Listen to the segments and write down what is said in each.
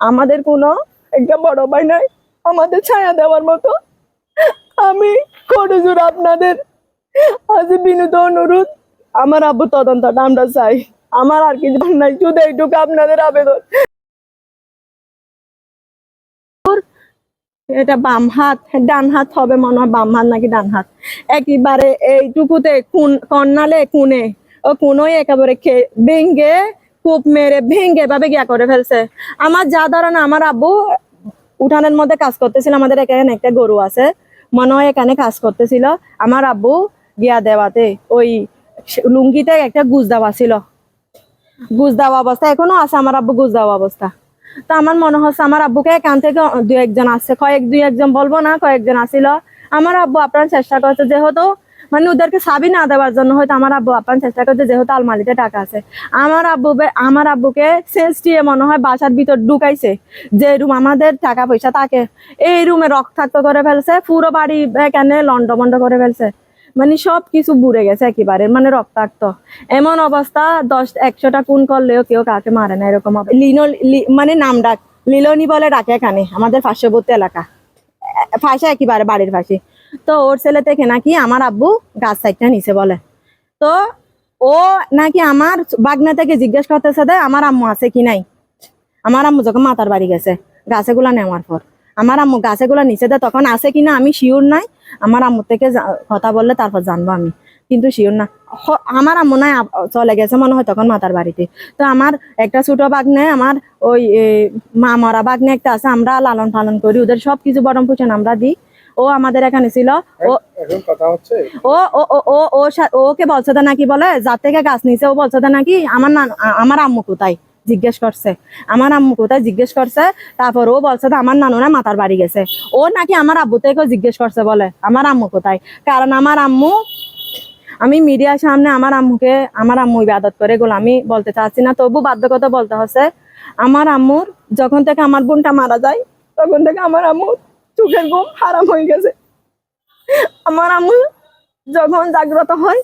আমাদের কোনো একটা বড় ভাই নাই। আমাদের ছায়া দেওয়ার মতো। আমি করজুর আপনাদের। আজ বিনোদ অনুরোধ, আমার আব্বু তদন্তটা আমরা চাই। আমার আর কিছু নাই, শুধু এইটুকু আপনাদের আবেদন। এটা বাম হাত, ডান হাত হবে মনে হয়, বাম হাত নাকি ডান হাত। একেবারে এইটুকুতে কোন কর্নালে কোনে ও কোনোই একেবারে ভেঙ্গে কূপ মেরে ভেঙ্গে ভাবে গিয়া করে ফেলছে। আমার যা ধারণা, আমার আব্বু উঠানের মধ্যে কাজ করতেছিল, আমাদের এখানে একটা গরু আছে, মনে হয় এখানে কাজ করতেছিল। আমার আব্বু গিয়া দেওয়াতে ওই লুঙ্গিতে একটা গুজ দেওয়া ছিল। গুজ দেওয়া অবস্থা, এখনও আছে আমার আব্বু গুজ দেওয়া অবস্থা। তো আমার মনে হচ্ছে আমার আব্বুকে এখান থেকে দু একজন আসছে, কয়েক দুই একজন বলব না, কয়েকজন আসিল। আমার আব্বু আপনার চেষ্টা করছে, যেহেতু মানে ওদেরকে সাবি না দেওয়ার জন্য হয়তো আমার আব্বু আপনার চেষ্টা করছে, যেহেতু আলমারিতে টাকা আছে। আমার আব্বু আমার আব্বুকে সেন্স দিয়ে মনে হয় বাসার ভিতর ঢুকাইছে, যে রুম আমাদের টাকা পয়সা থাকে। এই রুমে রক্তাক্ত করে ফেলছে, পুরো বাড়ি এখানে লন্ডমন্ড করে ফেলছে। মানে সব কিছু বুড়ে গেছে একেবারে মানে রক্তাক্ত। এমন অবস্থা, দশ, একশোটা খুন করলেও কেউ কাকে মারে না, এরকম লিনো মানে নাম ডাক, লিলনি বলে ডাকে এখানে, আমাদের পার্শ্ববর্তী এলাকা। ফাঁসে একেবারে, বাড়ির পাশে তো ওর ছেলে থেকে নাকি আমার আব্বু গাছ সাইডটা নিচে বলে। তো ও নাকি আমার বাগনা থেকে জিজ্ঞেস করতেছে দে আমার আম্মু আছে কি নাই? আমার আম্মু যখন মাতার বাড়ি গেছে, গাছেগুলা নেওয়ার পর। আমার আম্মু গাছেগুলা নিচে দেয় তখন আছে কিনা আমি শিওর নাই। আমার আম্মুর থেকে কথা বললে তারপর জানব আমি। কিন্তু শিওর না। আমার আম্মু নাই চলে গেছে মনে হয় তখন মাতার বাড়িতে। তো আমার একটা ছোট বাগনে আমার ওই মা মরা বাগনে একটা আছে, আমরা লালন পালন করি। ওদের সব কিছু বরম পোষণ আমরা দিই। ও আমাদের এখানে ছিল। ও এখন কথা হচ্ছে। ও ও ও ও ও ওকে বলছে তো নাকি বলে যার থেকে গাছ নিছে ও বলছে তো নাকি আমার না আমার আম্মু কোথায়? জিজ্ঞেস করছে। আমার আম্মু কোথায়? জিজ্ঞেস করছে। তারপর ও বলছে তো আমার নানুরা মাতার বাড়ি গেছে। ও নাকি আমার আব্বু থেকেও জিজ্ঞেস করছে বলে আমার আম্মু কোথায়? কারণ আমার আম্মু আমি মিডিয়ার সামনে আমার আম্মুকে আমার আম্মু ইবাদত করে এগুলো আমি বলতে চাচ্ছি না। তবু বাধ্যকতা বলতে হচ্ছে আমার আম্মুর যখন থেকে আমার বোনটা মারা যায় তখন থেকে আমার আম্মুর চোখের ঘুম হারাম হয়ে গেছে। আমার আম্মু যখন জাগ্রত হয়,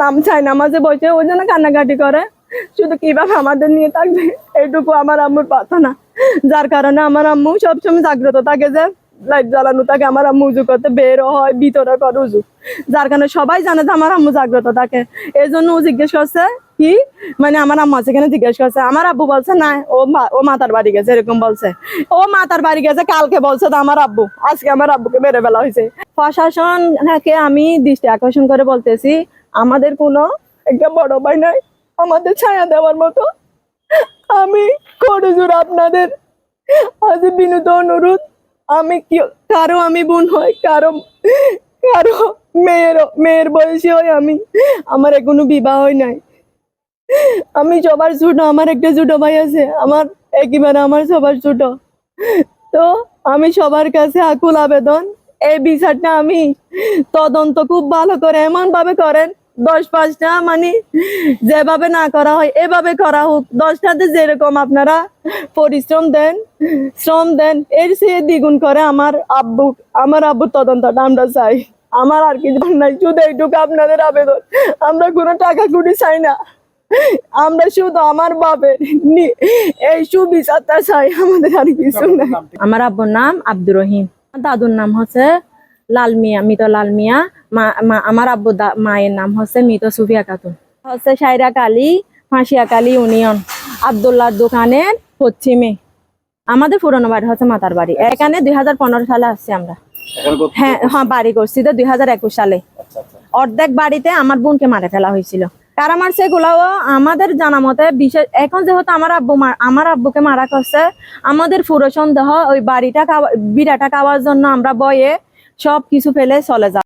নাম চায় নামাজে বসে, ওই জন্য কান্নাকাটি করে। শুধু কীভাবে আমাদের নিয়ে থাকবে, এইটুকু আমার আম্মুর প্রার্থনা যার কারণে আমার আম্মু সবসময় জাগ্রত থাকে যে লাইট জ্বালানো থাকে আমার আম্মু উজু করতে বেরো হয়, ভিতরে করে উজু। যার কারণে সবাই জানে যে আমার আম্মু জাগ্রত থাকে। এই জন্য ও জিজ্ঞেস করছে, কি? মানে আমার আম্মু কেন জিজ্ঞেস করছে। আমার আব্বু বলছে, না, ও ও মাতার বাড়ি গেছে, এরকম বলছে। ও মাতার বাড়ি গেছে, কালকে বলছে তো আমার আব্বু, আজকে আমার আব্বুকে বেড়ে বেলা হয়েছে। প্রশাসন প্রশাসনকে আমি দৃষ্টি আকর্ষণ করে বলতেছি, আমাদের কোনো একটা বড় ভাই নাই, আমাদের ছায়া দেওয়ার মতো। আমি করজুর আপনাদের, আজ বিনোদ অনুরোধ আমি কি কারও আমি বোন হই, কারও কারও মেয়ের মেয়ের বয়সী হই আমি। আমার এখনও বিবাহ হয় নাই। আমি সবার ছোট, আমার একটা ছোট ভাই আছে, আমার একেবারে আমার সবার ছোট। তো আমি সবার কাছে আকুল আবেদন, এই বিচারটা আমি তদন্ত খুব ভালো করে এমন ভাবে করেন দশ পাঁচটা মানে যেভাবে না করা হয়, এভাবে করা হোক। দশটাতে যেরকম আপনারা পরিশ্রম দেন, শ্রম দেন, এর চেয়ে দ্বিগুণ করে আমার আব্বু, আমার আব্বুর তদন্তটা আমরা চাই। আমার আর কিছু নাই, শুধু এইটুকু আপনাদের আবেদন। আমরা কোনো টাকা কুড়ি চাই না। আমরা শুধু আমার বাপের এই সুবিচারটা চাই, আমাদের আর কিছু নাই। আমার আব্বুর নাম আব্দুর রহিম। দাদুর নাম হচ্ছে লাল মিয়া, মৃত লাল মিয়া। মা- আমার আব্বু মায়ের নাম হচ্ছে মৃত সুফিয়া খাতুন। হচ্ছে সাইরা কালী ফাঁসিয়া কালী ইউনিয়ন আবদুল্লার দোকানের পশ্চিমে। আমাদের পুরনো বাড়ি হচ্ছে মাতার বাড়ি। এখানে দুই হাজার পনেরো সালে আসছি আমরা। হ্যাঁ হ্যাঁ বাড়ি করছি তো দুই হাজার একুশ সালে। আচ্ছা আচ্ছা। অর্ধেক বাড়িতে আমার বোনকে মারে ফেলা হয়েছিল। কারা মারছে এগুলাও আমাদের জানা মতে বিশেষ এখন যেহেতু আমার আব্বু মার- আমার আব্বুকে মারা করছে আমাদের পুরো সন্দেহ ওই বাড়িটা বিড়াটা খাওয়ার জন্য আমরা বয়ে সব কিছু ফেলে চলে যা